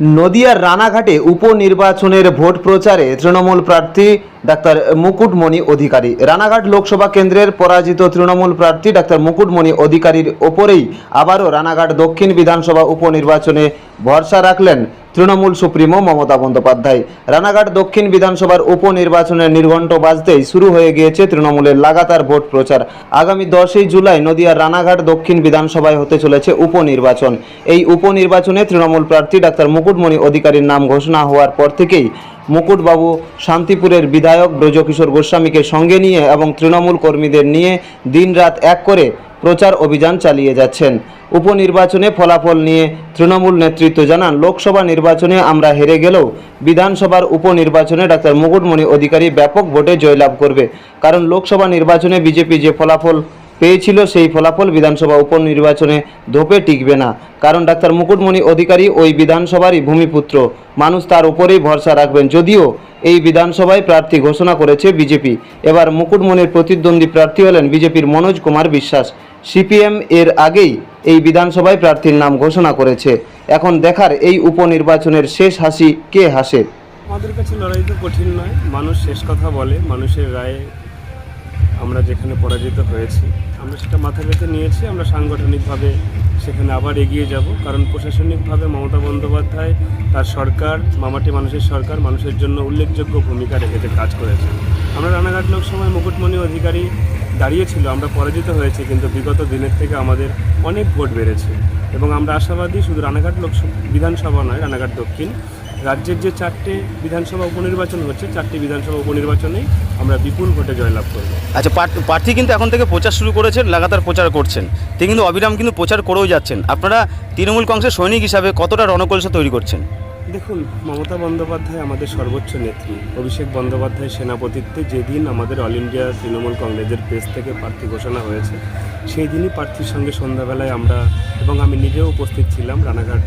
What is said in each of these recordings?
নদিয়ার রানাঘাটে উপনির্বাচনের ভোট প্রচারে তৃণমূল প্রার্থী ডাক্তার মুকুটমণি অধিকারী। রানাঘাট লোকসভা কেন্দ্রের পরাজিত তৃণমূল প্রার্থী ডাক্তার মুকুটমণি অধিকারীর ওপরেই আবারও রানাঘাট দক্ষিণ বিধানসভা উপনির্বাচনে ভরসা রাখলেন তৃণমূল সুপ্রিমো মমতা বন্দ্যোপাধ্যায়। রানাঘাট দক্ষিণ বিধানসভার উপনির্বাচনের নির্ঘণ্ট বাজতেই শুরু হয়ে গিয়েছে তৃণমূলের লাগাতার ভোট প্রচার। আগামী দশই জুলাই নদিয়ার রানাঘাট দক্ষিণ বিধানসভায় হতে চলেছে উপনির্বাচন। এই উপনির্বাচনে তৃণমূল প্রার্থী ডাক্তার মুকুটমণি অধিকারীর নাম ঘোষণা হওয়ার পর থেকেই মুকুটবাবু শান্তিপুরের বিধায়ক ব্রজকিশোর গোস্বামীকে সঙ্গে নিয়ে এবং তৃণমূল কর্মীদের নিয়ে দিনরাত এক করে প্রচার অভিযান চালিয়ে যাচ্ছেন। উপনির্বাচনে ফলাফল নিয়ে তৃণমূল নেতৃত্ব জানান, লোকসভা নির্বাচনে আমরা হেরে গেলেও বিধানসভার উপনির্বাচনে ডাক্তার মুকুটমণি অধিকারী ব্যাপক ভোটে জয়লাভ করবে। কারণ লোকসভা নির্বাচনে বিজেপি যে ফলাফল পেয়েছিল সেই ফলাফল বিধানসভা উপনির্বাচনে ধোপে টিকবে না। কারণ ডাক্তার মুকুটমণি অধিকারী ওই বিধানসভারই ভূমিপুত্র। মানুষ তার উপরেই ভরসা রাখবেন। যদিও এই বিধানসভায় প্রার্থী ঘোষণা করেছে বিজেপি। এবার মুকুটমণির প্রতিদ্বন্দ্বী প্রার্থী হলেন বিজেপির মনোজ কুমার বিশ্বাস। সিপিএম এর আগেই এই বিধানসভায় প্রার্থীর নাম ঘোষণা করেছে। এখন দেখার এই উপনির্বাচনের শেষ হাসি কে হাসে? আমাদের কাছে লড়াই তো কঠিন নয়। মানুষ শেষ কথা বলে, মানুষের রায়ে আমরা যেখানে পরাজিত হয়েছি, আমরা সেটা মাথা পেতে নিয়েছি, আমরা সাংগঠনিকভাবে সেখানে আবার এগিয়ে যাব। কারণ প্রশাসনিকভাবে মমতা বন্দ্যোপাধ্যায়, তার সরকার, মামাটি মানুষের সরকার, মানুষের জন্য উল্লেখযোগ্য ভূমিকা রেখেছে, কাজ করেছে। আমরা রানাঘাট লোকসভায় মুকুটমণি অধিকারী দাঁড়িয়েছিল আমরা পরাজিত হয়েছি, কিন্তু বিগত দিনের থেকে আমাদের অনেক ভোট বেড়েছে। এবং আমরা আশাবাদী, শুধু রানাঘাট লোকসভা বিধানসভা নয়, রানাঘাট দক্ষিণ রাজ্যের যে চারটে বিধানসভা উপনির্বাচন হচ্ছে চারটি বিধানসভা উপনির্বাচনেই আমরা বিপুল ভোটে জয়লাভ করব। আচ্ছা প্রার্থী কিন্তু এখন থেকে প্রচার শুরু করেছেন লাগাতার প্রচার করছেন। তিনি কিন্তু অবিরাম কিন্তু প্রচার করেও যাচ্ছেন। আপনারা তৃণমূল কংগ্রেসের সৈনিক হিসাবে কতটা রণকৌশল তৈরি করছেন? দেখুন মমতা বন্দ্যোপাধ্যায় আমাদের সর্বোচ্চ নেত্রী। অভিষেক বন্দ্যোপাধ্যায় সেনাপতিত্বে যেদিন আমাদের অল ইন্ডিয়া তৃণমূল কংগ্রেসের পেজ থেকে প্রার্থী ঘোষণা হয়েছে সেই দিনই প্রার্থীর সঙ্গে সন্ধ্যাবেলায় আমরা এবং আমি নিজেও উপস্থিত ছিলাম রানাঘাট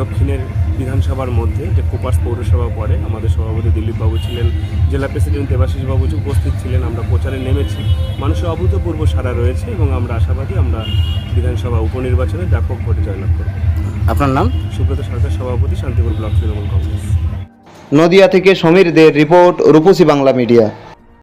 দক্ষিণের বিধানসভার মধ্যে যে কুপাস পৌরসভা পড়ে আমাদের সভাপতি দিলীপবাবু ছিলেন জেলা প্রেসিডেন্ট দেবাশিস বাবু উপস্থিত ছিলেন আমরা প্রচারে নেমেছি। মানুষের অভূতপূর্ব সারা রয়েছে এবং আমরা আশাবাদী আমরা বিধানসভা উপনির্বাচনে ব্যাপক ভোটে জয়লাভ করব। আপনার নাম? সুব্রত সরকার সভাপতি শান্তিপুর ব্লক তৃণমূল কংগ্রেস। নদিয়া থেকে সমীর দের রিপোর্ট রূপসী বাংলা মিডিয়া।